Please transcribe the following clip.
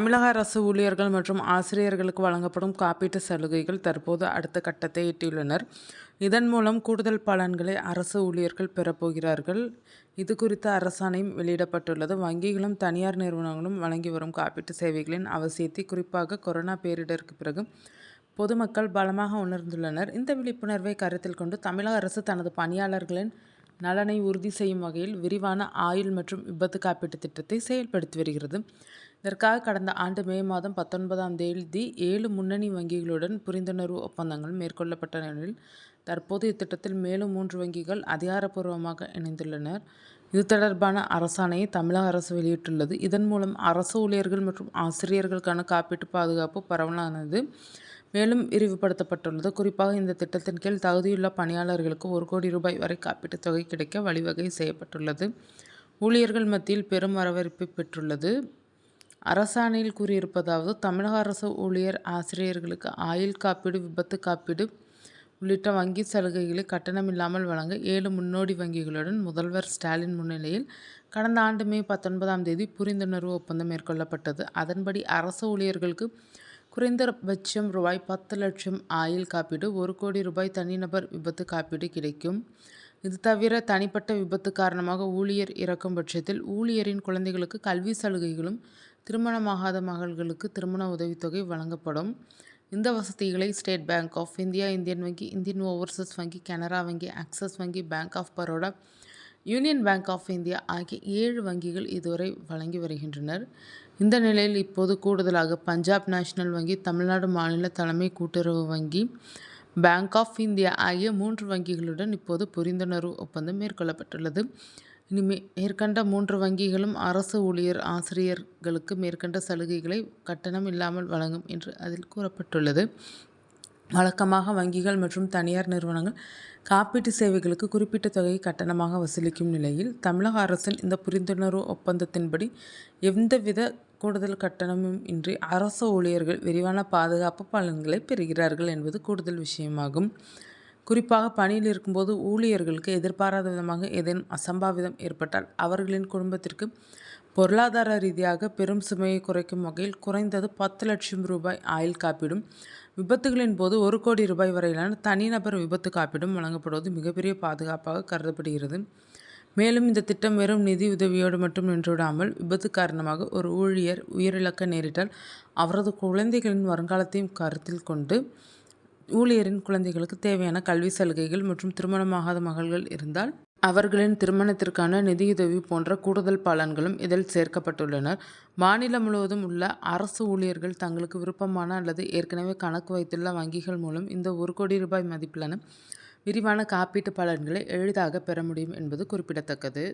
தமிழக அரசு ஊழியர்கள் மற்றும் ஆசிரியர்களுக்கு வழங்கப்படும் காப்பீட்டு சலுகைகள் தற்போது அடுத்த கட்டத்தை எட்டியுள்ளனர். இதன் மூலம் கூடுதல் பலன்களை அரசு ஊழியர்கள் பெறப்போகிறார்கள் இது குறித்த அரசாணையும் வெளியிடப்பட்டுள்ளது. வங்கிகளும் தனியார் நிறுவனங்களும் வழங்கி வரும் காப்பீட்டு சேவைகளின் அவசியத்தை குறிப்பாக கொரோனா பேரிடருக்கு பிறகு பொதுமக்கள் பலமாக உணர்ந்துள்ளனர். இந்த விழிப்புணர்வை கருத்தில் கொண்டு தமிழக அரசு தனது பணியாளர்களின் நலனை உறுதி செய்யும் வகையில் விரிவான ஆயுள் மற்றும் விபத்து காப்பீட்டு திட்டத்தை செயல்படுத்தி வருகிறது. இதற்காக கடந்த ஆண்டு மே மாதம் பத்தொன்பதாம் தேதி ஏழு முன்னணி வங்கிகளுடன் புரிந்துணர்வு ஒப்பந்தங்கள் மேற்கொள்ளப்பட்ட நிலையில் தற்போது இத்திட்டத்தில் மேலும் மூன்று வங்கிகள் அதிகாரப்பூர்வமாக இணைந்துள்ளனர். இது தொடர்பான அரசாணையை தமிழக அரசு வெளியிட்டுள்ளது. இதன் மூலம் அரசு ஊழியர்கள் மற்றும் ஆசிரியர்களுக்கான காப்பீட்டு பாதுகாப்பு பரவலானது மேலும் விரிவுபடுத்தப்பட்டுள்ளது. குறிப்பாக இந்த திட்டத்தின் கீழ் தகுதியுள்ள பணியாளர்களுக்கு ஒரு கோடி ரூபாய் வரை காப்பீட்டுத் தொகை கிடைக்க வழிவகை செய்யப்பட்டுள்ளது. ஊழியர்கள் மத்தியில் பெரும் வரவேற்பை பெற்றுள்ளது. அரசாணையில் கூறியிருப்பதாவது தமிழக அரசு ஊழியர் ஆசிரியர்களுக்கு ஆயுள் காப்பீடு விபத்து காப்பீடு உள்ளிட்ட வங்கி சலுகைகளை கட்டணமில்லாமல் வழங்க ஏழு முன்னோடி வங்கிகளுடன் முதல்வர் ஸ்டாலின் முன்னிலையில் கடந்த ஆண்டு மே பத்தொன்பதாம் தேதி புரிந்துணர்வு ஒப்பந்தம் மேற்கொள்ளப்பட்டது. அதன்படி அரசு ஊழியர்களுக்கு குறைந்தபட்சம் ரூபாய் பத்து லட்சம் ஆயுள் காப்பீடு ஒரு கோடி ரூபாய் தனிநபர் விபத்து காப்பீடு கிடைக்கும். இது தவிர தனிப்பட்ட விபத்து காரணமாக ஊழியர் இறக்கும் பட்சத்தில் ஊழியரின் குழந்தைகளுக்கு கல்வி சலுகைகளும் திருமணமாகாத மகள்களுக்கு திருமண உதவித்தொகை வழங்கப்படும். இந்த வசதிகளை State Bank of India Indian வங்கி இந்தியன் ஓவர்சீஸ் வங்கி கனரா வங்கி ஆக்சிஸ் வங்கி Bank of Baroda Union Bank of India ஆகிய ஏழு வங்கிகள் இதுவரை வழங்கி வருகின்றனர். இந்த நிலையில் இப்போது கூடுதலாக பஞ்சாப் நேஷனல் வங்கி தமிழ்நாடு மாநில தலைமை கூட்டுறவு வங்கி பேங்க் ஆஃப் இந்தியா ஆகிய மூன்று வங்கிகளுடன் இப்போது புரிந்துணர்வு ஒப்பந்தம் மேற்கொள்ளப்பட்டுள்ளது. இனிமே மேற்கண்ட மூன்று வங்கிகளும் அரசு ஊழியர் ஆசிரியர்களுக்கு மேற்கண்ட சலுகைகளை கட்டணம் இல்லாமல் வழங்கும் என்று அதில் கூறப்பட்டுள்ளது. வழக்கமாக வங்கிகள் மற்றும் தனியார் நிறுவனங்கள் காப்பீட்டு சேவைகளுக்கு குறிப்பிட்ட தொகையை கட்டணமாக வசூலிக்கும் நிலையில் தமிழக அரசின் இந்த புரிந்துணர்வு ஒப்பந்தத்தின்படி எந்தவித கூடுதல் கட்டணமும் இன்றி அரசு ஊழியர்கள் விரிவான பாதுகாப்பு பலன்களை பெறுகிறார்கள் என்பது கூடுதல் விஷயமாகும். குறிப்பாக பணியில் இருக்கும்போது ஊழியர்களுக்கு எதிர்பாராத விதமாக ஏதேனும் அசம்பாவிதம் ஏற்பட்டால் அவர்களின் குடும்பத்திற்கு பொருளாதார ரீதியாக பெரும் சுமையை குறைக்கும் வகையில் குறைந்தது பத்து லட்சம் ரூபாய் ஆயுள் காப்பீடும் விபத்துகளின் போது ஒரு கோடி ரூபாய் வரையிலான தனிநபர் விபத்து காப்பீடும் வழங்கப்படுவது மிகப்பெரிய பாதுகாப்பாக கருதப்படுகிறது. மேலும் இந்த திட்டம் வெறும் நிதி உதவியோடு மட்டும் நின்றுவிடாமல் விபத்து காரணமாக ஒரு ஊழியர் உயிரிழக்க நேரிட்டால் அவரது குழந்தைகளின் வருங்காலத்தையும் கருத்தில் கொண்டு ஊழியரின் குழந்தைகளுக்கு தேவையான கல்வி சலுகைகள் மற்றும் திருமணமாகாத மகள்கள் இருந்தால் அவர்களின் திருமணத்திற்கான நிதியுதவி போன்ற கூடுதல் பலன்களும் இதில் சேர்க்கப்பட்டுள்ளனர். மாநிலம் முழுவதும் உள்ள அரசு ஊழியர்கள் தங்களுக்கு விருப்பமான அல்லது ஏற்கனவே கணக்கு வைத்துள்ள வங்கிகள் மூலம் இந்த ஒரு கோடி ரூபாய் மதிப்பிலான விரிவான காப்பீட்டு பலன்களை எளிதாக பெற முடியும் என்பது குறிப்பிடத்தக்கது.